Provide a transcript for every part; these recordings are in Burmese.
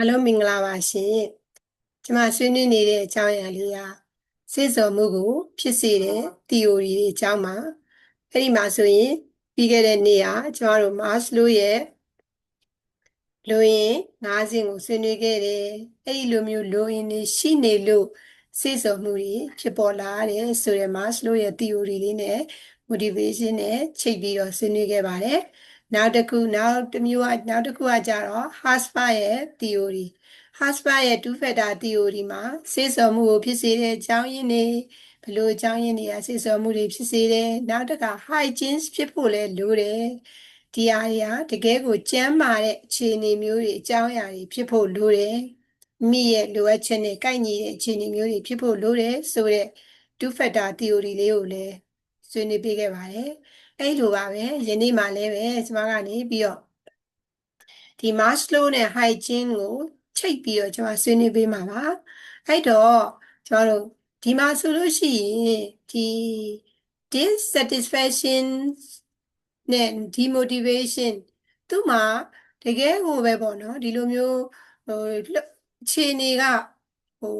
အားလုံးမင်္ဂလာပါရှင်ကျွန်မဆွေးနွေးနေတဲ့အကြောင်းအရာလေးကစေစော်မှုကိုဖြစ်စေတဲ့ theory တွေအကြောင်းပါအဲ့ဒီမှာဆိုရင်ပြီးခဲ့တဲ့နေ့ကကျွန်တော်တို့ Maslow ရဲ့လိုရင်း၅ဆင့်ကိုဆွေးနွေးခဲ့တယ်အဲ့ဒီလိုမျိုးလိုရင်းတွေရှိနေလို့စေစော်မှုတွေဖြစ်ပေါ်လာတယ်ဆိုတဲ့ Maslow ရဲ့ theory လေးနဲ့ motivation နဲ့ချိန်ပြီးတော့ဆွေးနွေးခဲ့ပါတယ် နောက်တစ်ခုနောက်တစ်မျိုးကနောက်တစ်ခုကကြတော့ Hasper ရဲ့ theory Hasper ရဲ့ two factor theory မှာစေစော်မှုကိုဖြစ်စေတဲ့အကြောင်းရင်းတွေဘယ်လိုအကြောင်းရင်းတွေကစေစော်မှုတွေဖြစ်စေတယ်နောက်တစ်ခါ hygiene ဖြစ်ဖို့လဲလိုတယ်ဒီအရာတကယ်ကိုကျန်းမာတဲ့အခြေအနေမျိုးတွေအကြောင်းအရာတွေဖြစ်ဖို့လိုတယ်မိရဲ့လိုအပ်ချက်နဲ့ကိုက်ညီတဲ့အခြေအနေမျိုးတွေဖြစ်ဖို့လိုတယ်ဆိုတဲ့ two factor theory လေးကိုလည်းဆွေးနွေးပေးခဲ့ပါတယ် အဲ့လိုပါပဲယနေ့မှလည်းပဲကျွန်မကနေပြီးတော့ဒီ Maslow နဲ့ hygiene ကိုချိတ်ပြီးတော့ကျွန်မဆွေးနွေးပေးမှာပါအဲ့တော့ကျွန်တော်တို့ဒီမှာဆိုလို့ရှိရင်ဒီ dissatisfaction နဲ့ demotivation သူ့မှာတကယ်ကိုပဲပေါ့နော်ဒီလိုမျိုးဟိုအခြေအနေကဟို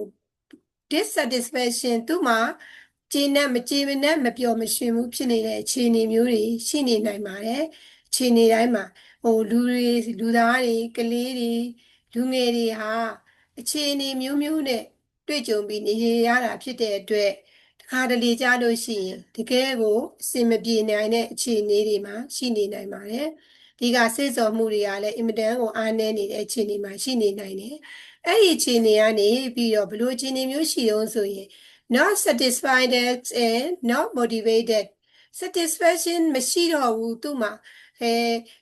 dissatisfaction သူ့မှာ ကျေနပ်မကျေနပ်မပျော်မရွှင်မှုဖြစ်နေတဲ့အခြေအနေမျိုးတွေရှိနေနိုင်ပါတယ်အခြေအနေတိုင်းမှာဟိုလူတွေလူသားတွေကလေးတွေလူငယ်တွေဟာအခြေအနေမျိုးမျိုးနဲ့တွေ့ကြုံပြီးနေရတာဖြစ်တဲ့အတွက်တခါတလေကြားလို့ရှိရင်တကယ်ကိုအဆင်မပြေနိုင်တဲ့အခြေအနေတွေမှာရှိနေနိုင်ပါတယ်ဒီကစိတ်စော်မှုတွေကလည်းအင်မတန်ကိုအားနည်းနေတဲ့အခြေအနေမှာရှိနေနိုင်တယ်အဲ့ဒီအခြေအနေကနေပြီးတော့ဘလို့အခြေအနေမျိုးရှိတော့ဆိုရင် not satisfied and not motivated satisfaction မရှိတော့ဘူးသူ့မှာအဲ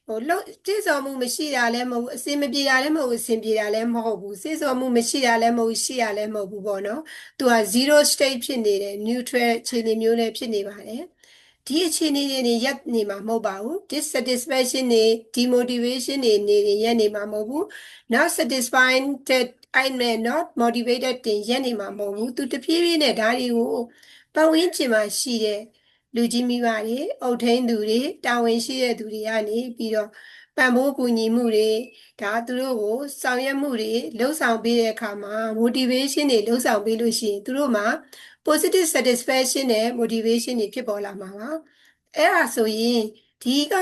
ဟိုလုံးစိတ်ဆော်မှုမရှိတာလည်းမဟုတ်ဘူးအစင်မပြေတာလည်းမဟုတ်ဘူးအစင်ပြေတာလည်းမဟုတ်ဘူးစိတ်ဆော်မှုမရှိတာလည်းမဟုတ်ဘူးရှိတာလည်းမဟုတ်ဘူးပေါ့နော်သူက0 state ဖြစ်နေတယ် neutral အခြေအနေမျိုးနဲ့ဖြစ်နေပါတယ် ဒီအခြေအနေတွေရက်နေမှာမဟုတ်ပါဘူး dissatisfaction တွေ demotivation တွေနေရက်နေမှာမဟုတ်ဘူး not satisfied I may not motivated တင်ရက်နေမှာမဟုတ်ဘူးသူတဖြည်းဖြည်းနဲ့ဒါတွေကိုပတ်ဝန်းကျင်မှာရှိတဲ့လူကြီးမိဘတွေအုပ်ထိန်းသူတွေတာဝန်ရှိတဲ့သူတွေကနေပြီးတော့ ပံ့ပိုးကူညီမှုတွေဒါသူတို့ကိုဆောင်ရွက်မှုတွေလှုပ်ဆောင်ပေးတဲ့အခါမှာ motivation တွေလှုပ်ဆောင်ပေးလို့ရှိရင်သူတို့မှာ positive satisfaction နဲ့ motivation တွေဖြစ်ပေါ်လာမှာပါအဲ့ဒါဆိုရင်ဒီက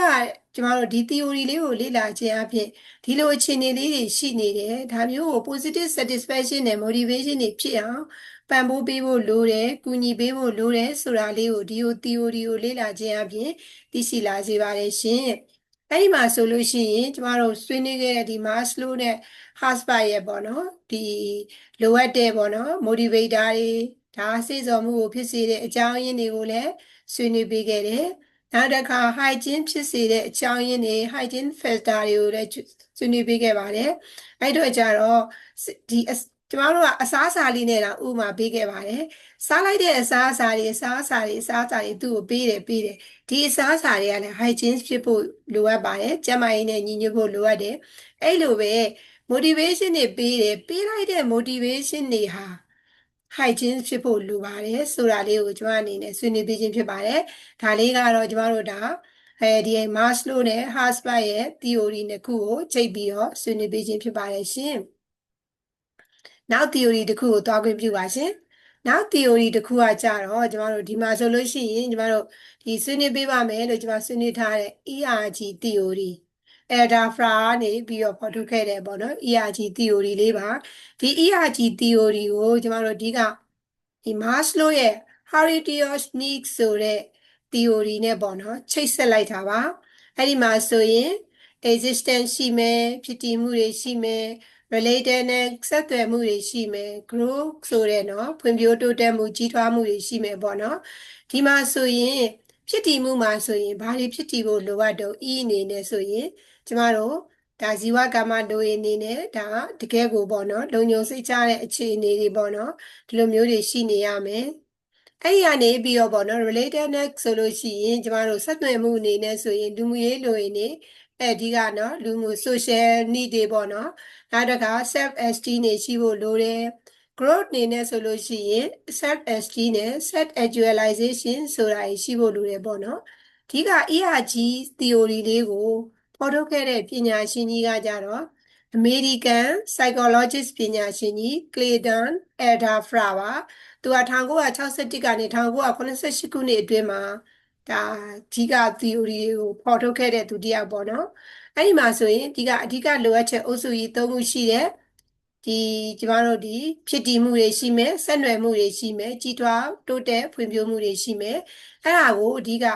ကျမတို့ဒီ theory လေးကိုလေ့လာခြင်းအပြင်ဒီလိုအခြေအနေလေးတွေရှိနေတယ်ဒါမျိုးကို positive satisfaction နဲ့ motivation တွေဖြစ်အောင်ပံ့ပိုးပေးဖို့လိုတယ်၊ကူညီပေးဖို့လိုတယ်ဆိုတာလေးကိုဒီကို theory ကိုလေ့လာခြင်းအပြင်သိရှိလာစေပါတယ်ရှင်။ အဲ့ဒီမှာဆိုလို့ရှိရင်ကျမတို့ဆွေးနွေးခဲ့တဲ့ဒီ Maslow နဲ့ Hasper ရဲ့ပေါ့နော်ဒီလိုအပ်တဲ့ပေါ့နော် motivator တွေဒါစေစော်မှုကိုဖြစ်စေတဲ့အကြောင်းရင်းတွေကိုလည်းဆွေးနွေးပေးခဲ့တယ်။နောက်တစ်ခါ hygiene ဖြစ်စေတဲ့အကြောင်းရင်းတွေ hygiene factor တွေကိုလည်းဆွေးနွေးပေးခဲ့ပါတယ်။အဲ့တော့ကြတော့ဒီ ကျမတို့ကအစားအစာလေးနဲ့တော့ဥမာပေးခဲ့ပါတယ်စားလိုက်တဲ့အစားအစာတွေအစားအစာတွေအစားအစာတွေသူ့ကိုပေးတယ်ပေးတယ်ဒီအစားအစာတွေကလည်း hygiene ဖြစ်ဖို့လိုအပ်ပါတယ်ကျန်းမာရေးနဲ့ညီညွတ်ဖို့လိုအပ်တယ်အဲ့လိုပဲ motivation တွေပေးတယ်ပေးလိုက်တဲ့ motivation တွေဟာ hygiene ဖြစ်ဖို့လိုပါတယ်ဆိုတာလေးကိုကျွန်မအနေနဲ့ဆွေးနွေးပေးခြင်းဖြစ်ပါတယ်ဒါလေးကတော့ကျွန်တော်တို့ဒါအဲဒီ Maslow နဲ့ Hasper ရဲ့ theory နှစ်ခုကိုချိန်ပြီးတော့ဆွေးနွေးပေးခြင်းဖြစ်ပါတယ်ရှင် နောက် theory တစ်ခုကိုသွားခွင့်ပြုပါရှင်နောက် theory တစ်ခုကကြတော့ကျမတို့ဒီမှာဆိုလို့ရှိရင်ကျမတို့ဒီဆွေးနွေးပေးပါမယ်လို့ကျမဆွေးနွေးထားတဲ့ ERG theory အဲဒါဖရာနေပြီးတော့ဖော်ထုတ်ခဲ့တယ်ပေါ့နော် ERG theory လေးပါဒီ ERG theory ကိုကျမတို့ဒီကဒီ Maslow ရဲ့ hierarchy of needs ဆိုတဲ့ theory နဲ့ပေါ့နော်ချိတ်ဆက်လိုက်တာပါအဲ့ဒီမှာဆိုရင် existence ရှိမယ်ဖြစ်တည်မှုတွေရှိမယ် related နဲ့ဆက်သွယ်မှုတွေရှိမယ် growth ဆိုတဲ့နော်ဖွံ့ဖြိုးတိုးတက်မှုကြီးထွားမှုတွေရှိမယ်ပေါ့နော်ဒီမှာဆိုရင်ဖြစ်တည်မှုမှာဆိုရင်ဘာတွေဖြစ်တည်ဖို့လိုအပ်တော့ E အနေနဲ့ဆိုရင်ကျမတို့ဒါဇီဝကမ္မဒိုရင်အနေနဲ့ဒါတကယ်ကိုပေါ့နော်လုံညုံစိတ်ချတဲ့အခြေအနေတွေပေါ့နော်ဒီလိုမျိုးတွေရှိနေရမယ်အဲ့ဒီကနေပြီးတော့ပေါ့နော် relatedness ဆိုလို့ရှိရင်ကျမတို့ဆက်သွယ်မှုအနေနဲ့ဆိုရင်လူမှုရေးလိုရင်နေ အဲဒီကနော်လူမှု social need တွေပေါ့နော်နောက်တစ်ခါ self esteem တွေရှိဖို့လိုတယ် growth နေနဲ့ဆိုလို့ရှိရင် self esteem နဲ့ self actualization ဆိုတာရှိဖို့လိုတယ်ပေါ့နော်အဓိက ERG theory လေးကိုဖော်ထုတ်ခဲ့တဲ့ပညာရှင်ကြီးကကြတော့ American psychologist ပညာရှင်ကြီး Clayton Alderfer ပါသူက1961ကနေ1988ခုနှစ်အတွင်းမှာ ဒါအဓိက theory တွေကိုဖော်ထုတ်ခဲ့တဲ့သူတစ်ယောက်ပေါ့နော်အဲ့ဒီမှာဆိုရင်ဒီကအဓိကလိုအပ်ချက်အုပ်စုကြီး၃ခုရှိတယ်ဒီကျမတို့ဒီဖြစ်တည်မှုတွေရှိမယ်ဆက်နွယ်မှုတွေရှိမယ်ကြီးထွားတိုးတက်ဖွံ့ဖြိုးမှုတွေရှိမယ်အဲ့ဒါကိုအဓိက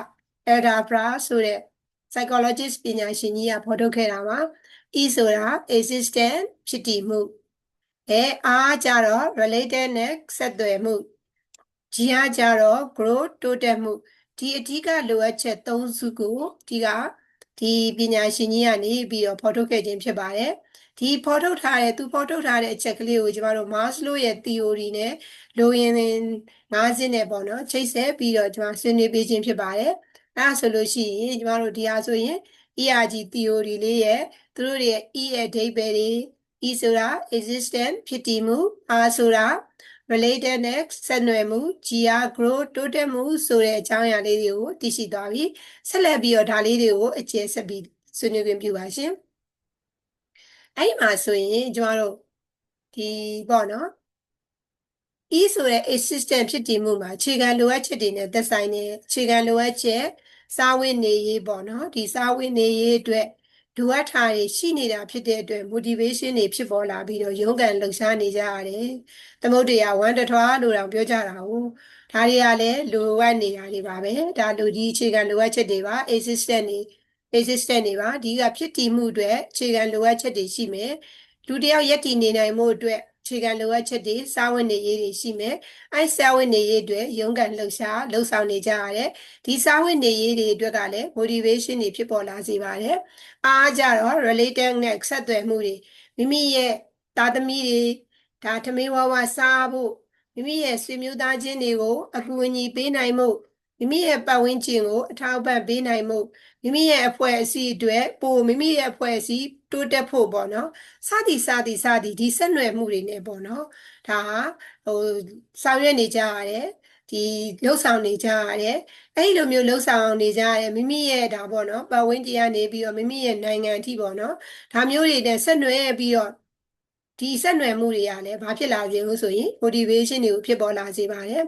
Alderfer ဆိုတဲ့ psychologist ပညာရှင်ကြီးကဖော်ထုတ်ခဲ့တာပါ E ဆိုတာ existent ဖြစ်တည်မှုအဲ R ကြတော့ related နဲ့ဆက်သွယ်မှု G ကကြတော့ growth တိုးတက်မှု ဒီအဓိကလိုအပ်ချက်၃စုကိုဒီကဒီပညာရှင်ကြီးကနေပြီးတော့ဖော်ထုတ်ခဲ့ခြင်းဖြစ်ပါတယ်ဒီဖော်ထုတ်ထားတဲ့သူဖော်ထုတ်ထားတဲ့အချက်ကလေးကိုကျမတို့ Maslow ရဲ့ theory နဲ့လိုရင်းငါးစင်းနဲ့ပေါ့နော်ချိတ်ဆက်ပြီးတော့ကျမဆွေးနွေးပေးခြင်းဖြစ်ပါတယ်အဲဒါဆိုလို့ရှိရင်ကျမတို့ဒီဟာဆိုရင် ERG theory လေးရဲ့သူတို့ရဲ့ E ရဲ့အဓိပ္ပာယ်တွေ E ဆိုတာ existent ဖြစ်တည်မှု R ဆိုတာ related နဲ့ဆက်နွယ်မှု G က grow တိုးတက်မှုဆိုတဲ့အကြောင်းအရာလေးတွေကိုသိရှိသွားပြီဆက်လက်ပြီးတော့ဒါလေးတွေကိုအကျယ်ဆက်ပြီးဆွေးနွေးခွင့်ပြုပါရှင်အဲ့ဒီမှာဆိုရင်ကျမတို့ဒီပေါ့နော် E ဆိုတဲ့ assistant ဖြစ်တည်မှုမှာအခြေခံလိုအပ်ချက်တွေနဲ့သက်ဆိုင်တဲ့အခြေခံလိုအပ်ချက်စားဝတ်နေရေးပေါ့နော်ဒီစားဝတ်နေရေးအတွက် လိုအပ်တာတွေရှိနေတာဖြစ်တဲ့အတွက် motivation တွေဖြစ်ပေါ်လာပြီးတော့ရုန်းကန်လှုပ်ရှားနေကြရတယ်။သမုဒ္ဒရာဝမ်းတထွားလို့တော့ပြောကြတာဟုတ်။ဒါတွေကလည်းလိုအပ်နေတာတွေပါပဲ။ဒါလူကြီးအခြေခံလိုအပ်ချက်တွေပါ assistant တွေ assistant တွေပါဒီကဖြစ်တည်မှုအတွက်အခြေခံလိုအပ်ချက်တွေရှိမယ်။လူတယောက်ယက်တည်နေနိုင်မှုအတွက်အ ခြေခံလိုအပ်ချက်တွေစာဝင်နေရေးတွေရှိမယ်။အဲစာဝင်နေရေးအတွက်ရုန်းကန်လှုပ်ရှားလှုပ်ဆောင်နေကြရတယ်။ဒီစာဝင်နေရေးတွေအတွက်ကလည်း motivation တွေဖြစ်ပေါ်လာစေပါတယ်။အားကြတော့ related နဲ့ဆက်သွယ်မှုတွေမိမိရဲ့သားသမီးတွေဒါထမင်းဝဝစားဖို့မိမိရဲ့ဆွေမျိုးသားချင်းတွေကိုအကူအညီပေးနိုင်မှု မိမိရဲ့ပတ်ဝန်းကျင်ကိုအထောက်အပံ့ပေးနိုင်မှုမိမိရဲ့အဖွဲ့အစည်းအတွက်ပို့မိမိရဲ့အဖွဲ့အစည်းတိုးတက်ဖို့ပေါ့နော်စသည်စသည်စသည်ဒီဆက်နွယ်မှုတွေနဲ့ပေါ့နော်ဒါဟာဟိုဆောင်ရွက်နေကြရတယ်ဒီလှုပ်ဆောင်နေကြရတယ်အဲ့ဒီလိုမျိုးလှုပ်ဆောင်နေကြရတယ်မိမိရဲ့ဒါပေါ့နော်ပတ်ဝန်းကျင်ကနေပြီးတော့မိမိရဲ့နိုင်ငံအထိပေါ့နော်ဒါမျိုးတွေနဲ့ဆက်နွယ်ပြီးတော့ဒီဆက်နွယ်မှုတွေကလည်းဘာဖြစ်လာစေလို့ဆိုရင် motivation တွေကိုဖြစ်ပေါ်လာစေပါတယ်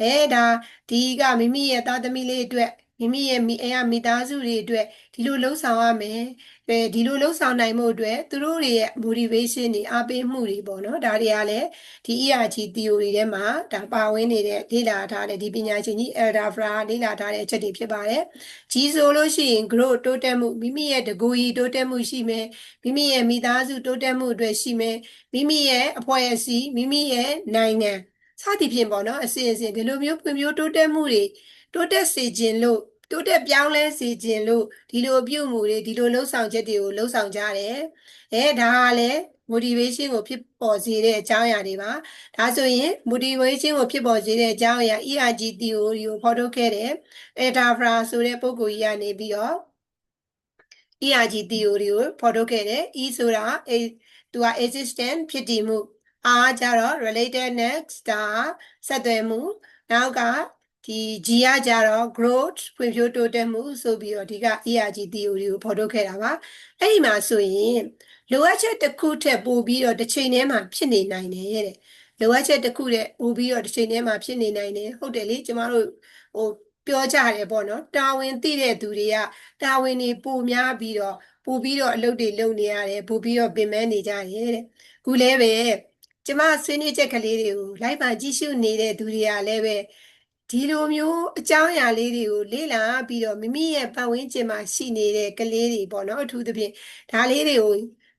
အဲဒါဒီကမိမိရဲ့သားသမီးလေးအတွက်မိမိရဲ့မိအိမ်ကမိသားစုတွေအတွက်ဒီလိုလှုပ်ဆောင်ရမယ်အဲဒီလိုလှုပ်ဆောင်နိုင်မှုအတွက်သူတို့တွေရဲ့ motivation တွေအားပေးမှုတွေပေါ့နော်ဒါတွေကလည်းဒီ ERG theory ထဲမှာဒါပါဝင်နေတဲ့လေ့လာထားတဲ့ဒီပညာရှင်ကြီး Elder Fra လေ့လာထားတဲ့အချက်တွေဖြစ်ပါတယ်ကြီးဆိုလို့ရှိရင် growth တိုးတက်မှုမိမိရဲ့တကူကြီးတိုးတက်မှုရှိမယ်မိမိရဲ့မိသားစုတိုးတက်မှုအတွက်ရှိမယ်မိမိရဲ့အဖွဲ့အစည်းမိမိရဲ့နိုင်ငံ စသည်ဖြင့်ပေါ့နော်အစဉ်အစဉ်ဒီလိုမျိုးဖွံ့ဖြိုးတိုးတက်မှုတွေတိုးတက်စေခြင်းလို့တိုးတက်ပြောင်းလဲစေခြင်းလို့ဒီလိုပြုမှုတွေဒီလိုလှုပ်ဆောင်ချက်တွေကိုလှုပ်ဆောင်ကြတယ်။အဲဒါကလည်း motivation ကိုဖြစ်ပေါ်စေတဲ့အကြောင်းအရာတွေပါ။ဒါဆိုရင် motivation ကိုဖြစ်ပေါ်စေတဲ့အကြောင်းအရာ ERG theory ကိုဖော်ထုတ်ခဲ့တဲ့ Etafra ဆိုတဲ့ပုဂ္ဂိုလ်ကြီးကနေပြီးတော့ ERG theory ကိုဖော်ထုတ်ခဲ့တယ်။ E ဆိုတာအဲသူက existent ဖြစ်တည်မှု R ကြတော့ related next ဒါဆက်သွယ်မှုနောက်ကဒီ G ကကြတော့ growth ဖွံ့ဖြိုးတိုးတက်မှုဆိုပြီးတော့ဒီက ERG theory ကိုဖော်ထုတ်ခဲ့တာပါအဲ့ဒီမှာဆိုရင်လိုအပ်ချက်တစ်ခုထက်ပိုပြီးတော့တစ်ချိန်တည်းမှာဖြစ်နေနိုင်တယ်တဲ့လိုအပ်ချက်တစ်ခုတည်းပိုပြီးတော့တစ်ချိန်တည်းမှာဖြစ်နေနိုင်တယ်ဟုတ်တယ်လေကျမတို့ဟိုပြောကြတယ်ပေါ့နော်တာဝန်သိတဲ့သူတွေကတာဝန်တွေပိုများပြီးတော့ပိုပြီးတော့အလုပ်တွေလုပ်နေရတယ်ပိုပြီးတော့ပင်ပန်းနေကြတယ်တဲ့ခုလဲပဲ ကျမဆွေးနွေးချက်ကလေးတွေကိုလိုက်ပါကြည့်ရှုနေတဲ့သူတွေကလည်းပဲဒီလိုမျိုးအကြောင်းအရာလေးတွေကိုလေ့လာပြီးတော့မိမိရဲ့ပတ်ဝန်းကျင်မှာရှိနေတဲ့ကလေးတွေပေါ့နော်အထူးသဖြင့်ဒါလေးတွေကို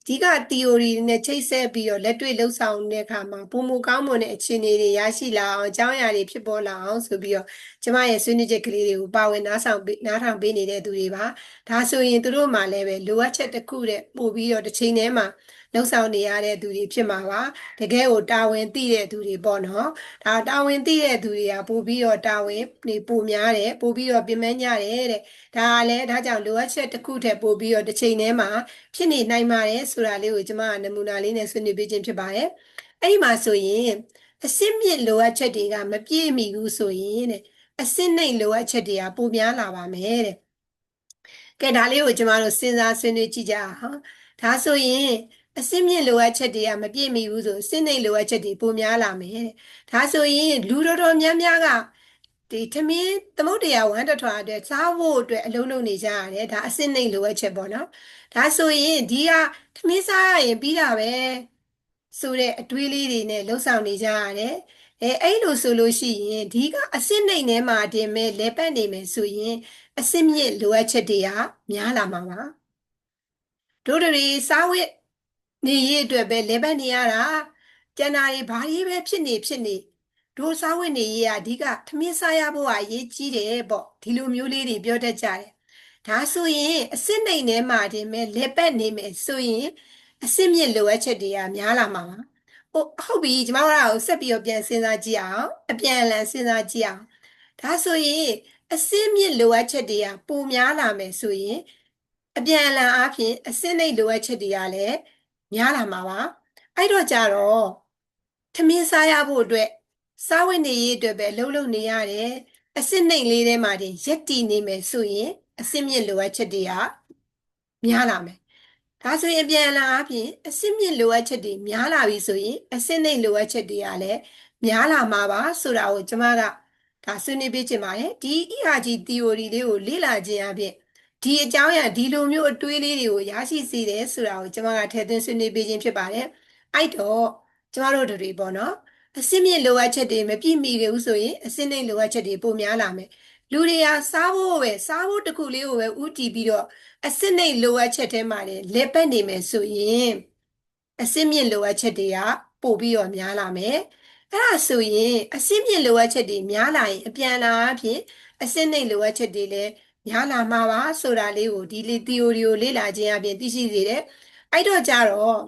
ဒီက theory နဲ့ချိတ်ဆက်ပြီးတော့လက်တွေ့လှုပ်ဆောင်တဲ့အခါမှာပုံမကောင်းမွန်တဲ့အခြေအနေတွေရရှိလာအောင်အကြောင်းအရာတွေဖြစ်ပေါ်လာအောင်ဆိုပြီးတော့ကျမရဲ့ဆွေးနွေးချက်ကလေးတွေကိုပါဝင်နားဆောင်နားထောင်ပေးနေတဲ့သူတွေပါဒါဆိုရင်သူတို့မှလည်းပဲလိုအပ်ချက်တစ်ခုတဲ့ပို့ပြီးတော့တစ်ချိန်တည်းမှာ လှုပ်ဆောင်နေရတဲ့သူတွေဖြစ်မှာပါတကယ်ကိုတာဝန်သိတဲ့သူတွေပေါ့နော်ဒါတာဝန်သိတဲ့သူတွေကပို့ပြီးတော့တာဝန်နေပိုများတယ်ပို့ပြီးတော့ပြင်ပန်းကြတယ်တဲ့ဒါကလည်းဒါကြောင့်လိုအပ်ချက်တစ်ခုထက်ပို့ပြီးတော့တစ်ချိန်တည်းမှာဖြစ်နေနိုင်ပါတယ်ဆိုတာလေးကိုကျွန်မကနမူနာလေးနဲ့ဆွေးနွေးပေးခြင်းဖြစ်ပါတယ်အဲ့ဒီမှာဆိုရင်အစစ်မြင့်လိုအပ်ချက်တွေကမပြည့်မီဘူးဆိုရင်တဲ့အစစ်နှိမ်လိုအပ်ချက်တွေကပိုများလာပါမယ်တဲ့ကဲဒါလေးကိုကျွန်မတို့စဉ်းစားဆွေးနွေးကြည့်ကြအောင်ဒါဆိုရင် အစင်းမြင့်လိုအပ်ချက်တွေကမပြည့်မီဘူးဆိုအစင်းနှိမ်လိုအပ်ချက်တွေပိုများလာမယ်တဲ့ဒါဆိုရင်လူတော်တော်များများကဒီထမင်းသမုတ်တရားဝမ်းတထွာအတွက်စားဖို့အတွက်အလုံးလုံးနေကြရတယ်ဒါအစင်းနှိမ်လိုအပ်ချက်ပေါ့နော်ဒါဆိုရင်ဒီကထမင်းစားရရင်ပြီးတာပဲဆိုတဲ့အတွေးလေးတွေနဲ့လှုပ်ဆောင်နေကြရတယ်အဲအဲ့လိုဆိုလို့ရှိရင်ဒီကအစင်းနှိမ်ထဲမှာတင်မဲ့လဲပတ်နေမယ်ဆိုရင်အစင်းမြင့်လိုအပ်ချက်တွေကများလာမှာပါတို့တွေစားဝတ် နေရအတွက်ပဲလဲပတ်နေရတာကျန်တာတွေဘာကြီးပဲဖြစ်နေဖြစ်နေတို့စားဝတ်နေရအဓိကထမင်းစားရဖို့ကအရေးကြီးတယ်ပေါ့ဒီလိုမျိုးလေးတွေပြောတတ်ကြတယ်ဒါဆိုရင်အစစ်နှိမ်ထဲမှာတင်မဲ့လဲပတ်နေမယ်ဆိုရင်အစစ်မြင့်လိုအပ်ချက်တွေကများလာမှာပါဟုတ်ဟုတ်ပြီကျမတို့ကဆက်ပြီးတော့ပြန်စဉ်းစားကြည့်အောင်အပြန်အလှန်စဉ်းစားကြည့်အောင်ဒါဆိုရင်အစစ်မြင့်လိုအပ်ချက်တွေကပိုများလာမယ်ဆိုရင်အပြန်အလှန်အားဖြင့်အစစ်နှိမ်လိုအပ်ချက်တွေကလည်း များလာမှာပါအဲ့တော့ကြတော့ထမင်းစားရဖို့အတွက်စားဝတ်နေရေးအတွက်ပဲလှုပ်လှုပ်နေရတယ်အစစ်နှိမ်လေးထဲမှာတင်ရက်တည်နေမယ်ဆိုရင်အစစ်မြင့်လိုအပ်ချက်တွေကများလာမယ်ဒါဆိုရင်ပြန်လာအပြင်အစစ်မြင့်လိုအပ်ချက်တွေများလာပြီဆိုရင်အစစ်နှိမ်လိုအပ်ချက်တွေကလည်းများလာမှာပါဆိုတာကိုကျွန်မကဒါဆွေးနွေးပေးချင်ပါတယ်ဒီ ERG theory လေးကိုလေ့လာခြင်းအပြင် ဒီအကြောင်းအရာဒီလိုမျိုးအတွေးလေးတွေကိုရရှိစေတယ်ဆိုတာကိုကျွန်မကထည့်သွင်းဆွေးနွေးပေးခြင်းဖြစ်ပါတယ်အဲ့တော့ကျမတို့တွေပေါ့နော်အစစ်မြင့်လိုအပ်ချက်တွေမပြည့်မီဘူးဆိုရင်အစစ်နှိမ်လိုအပ်ချက်တွေပိုများလာမယ်လူတွေကစားဖို့ပဲစားဖို့တစ်ခုလေးကိုပဲဥတည်ပြီးတော့အစစ်နှိမ်လိုအပ်ချက်ထဲမှာလည်းလက်ပတ်နေမယ်ဆိုရင်အစစ်မြင့်လိုအပ်ချက်တွေကပိုပြီးတော့များလာမယ်အဲ့ဒါဆိုရင်အစစ်မြင့်လိုအပ်ချက်တွေများလာရင်အပြန်လာအဖြစ်အစစ်နှိမ်လိုအပ်ချက်တွေလည်း များလာမှာပါဆိုတာလေးကိုဒီလေ theory ကိုလေ့လာခြင်းအပြင်သိရှိစေတယ်အဲ့တော့ကြတော့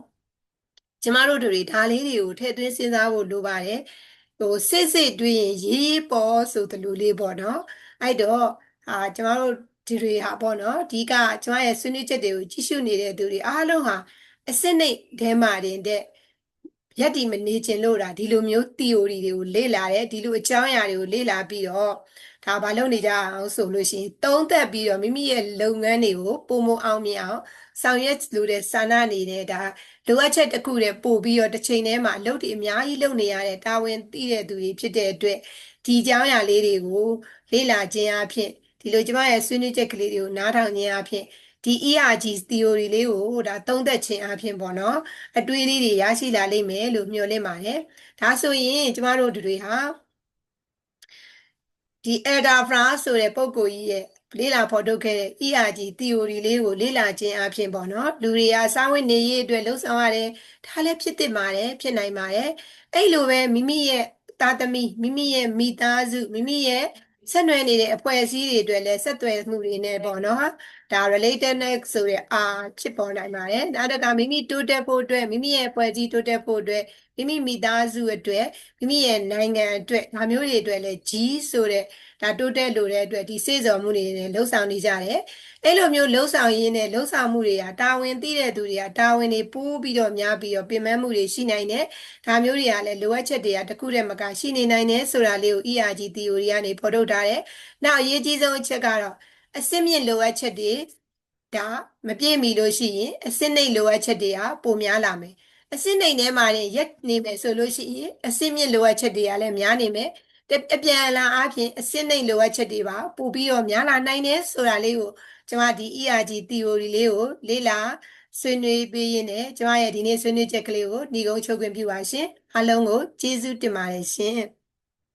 ကျမတို့တွေဒါလေးတွေကိုထည့်သွင်းစဉ်းစားဖို့လိုပါတယ်ဟိုစစ်စစ်တွင်းရေးရေးပေါ်ဆိုသလိုလေးပေါ့နော်အဲ့တော့အာကျမတို့ဒီတွေဟာပေါ့နော်ဒီကကျမရဲ့ဆွေးနွေးချက်တွေကိုကြည့်ရှုနေတဲ့သူတွေအားလုံးဟာအစစ်နှိတ်ထဲမှာတင်တဲ့ ရက်တီမနေခြင်းလို့တာဒီလိုမျိုး theory တွေကိုလေ့လာတယ်ဒီလိုအကြောင်းအရာတွေကိုလေ့လာပြီးတော့ဒါဘာလုပ်နေကြအောင်ဆိုလို့ရှိရင်သုံးသက်ပြီးတော့မိမိရဲ့လုပ်ငန်းတွေကိုပုံမအောင်မြင်အောင်ဆောင်ရွက်လို့တဲ့စာနာနေတဲ့ဒါလိုအပ်ချက်တစ်ခုတည်းပို့ပြီးတော့တစ်ချိန်တည်းမှာအလုပ်တွေအများကြီးလုပ်နေရတဲ့တာဝန်သိတဲ့သူတွေဖြစ်တဲ့အတွက်ဒီအကြောင်းအရာလေးတွေကိုလေ့လာခြင်းအဖြစ်ဒီလိုကျမရဲ့ဆွေးနွေးချက်ကလေးတွေကိုနားထောင်ခြင်းအဖြစ် ဒီ ERG theory လေးကိုဒါသုံးသပ်ခြင်းအဖြစ်ပေါ့နော်အတွေးလေးတွေရရှိလာလိမ့်မယ်လို့မျှော်လင့်ပါတယ်ဒါဆိုရင်ကျမတို့တွေဟာဒီ Elder Fra ဆိုတဲ့ပုဂ္ဂိုလ်ကြီးရဲ့လေ့လာဖော်ထုတ်ခဲ့တဲ့ ERG theory လေးကိုလေ့လာခြင်းအပြင်ပေါ့နော်လူတွေကစာဝင်နေရေးအတွက်လှုပ်ဆောင်ရတယ်ဒါလည်းဖြစ်သင့်ပါတယ်ဖြစ်နိုင်ပါတယ်အဲ့လိုပဲမိမိရဲ့သားသမီးမိမိရဲ့မိသားစုမိမိရဲ့ဆက်နွယ်နေတဲ့အဖွဲ့အစည်းတွေအတွက်လည်းဆက်သွယ်မှုတွေနဲ့ပေါ့နော် ဒါ relatedness ဆိုတဲ့အာဖြစ်ပေါ်နိုင်ပါတယ်နောက်တစ်ခါမိမိတိုးတက်ဖို့အတွက်မိမိရဲ့အဖွဲ့အစည်းတိုးတက်ဖို့အတွက်မိမိမိသားစုအတွက်မိမိရဲ့နိုင်ငံအတွက်ဒါမျိုးတွေအတွက်လည်း G ဆိုတဲ့ဒါတိုးတက်လို့တဲ့အတွက်ဒီစေ့စော်မှုတွေနဲ့လှုပ်ဆောင်နေကြတယ်အဲ့လိုမျိုးလှုပ်ဆောင်ရင်းနဲ့လှုပ်ဆောင်မှုတွေကတာဝန်သိတဲ့သူတွေကတာဝန်တွေပိုးပြီးတော့များပြီးတော့ပြင်ပန်းမှုတွေရှိနိုင်တယ်ဒါမျိုးတွေကလည်းလိုအပ်ချက်တွေကတခုတည်းမကရှိနေနိုင်တယ်ဆိုတာလေးကို ERG theory ကနေဖော်ထုတ်ထားတယ်နောက်အရေးကြီးဆုံးအချက်ကတော့ အစစ်မြင့်လိုအပ်ချက်တွေဒါမပြည့်မီလို့ရှိရင်အစစ်နှိမ့်လိုအပ်ချက်တွေကပိုများလာမယ်အစစ်နှိမ့်ထဲမှာရက်နေမယ်ဆိုလို့ရှိရင်အစစ်မြင့်လိုအပ်ချက်တွေကလည်းများနေမယ်အပြန်အလှန်အားဖြင့်အစစ်နှိမ့်လိုအပ်ချက်တွေပါပို့ပြီးတော့များလာနိုင်တယ်ဆိုတာလေးကိုကျွန်မဒီ ERG theory လေးကိုလေ့လာဆွေးနွေးပေးရင်းနဲ့ကျွန်မရဲ့ဒီနေ့ဆွေးနွေးချက်ကလေးကိုညီကုန်းချုပ်ခွင့်ပြုပါရှင်အားလုံးကိုကျေးဇူးတင်ပါတယ်ရှင်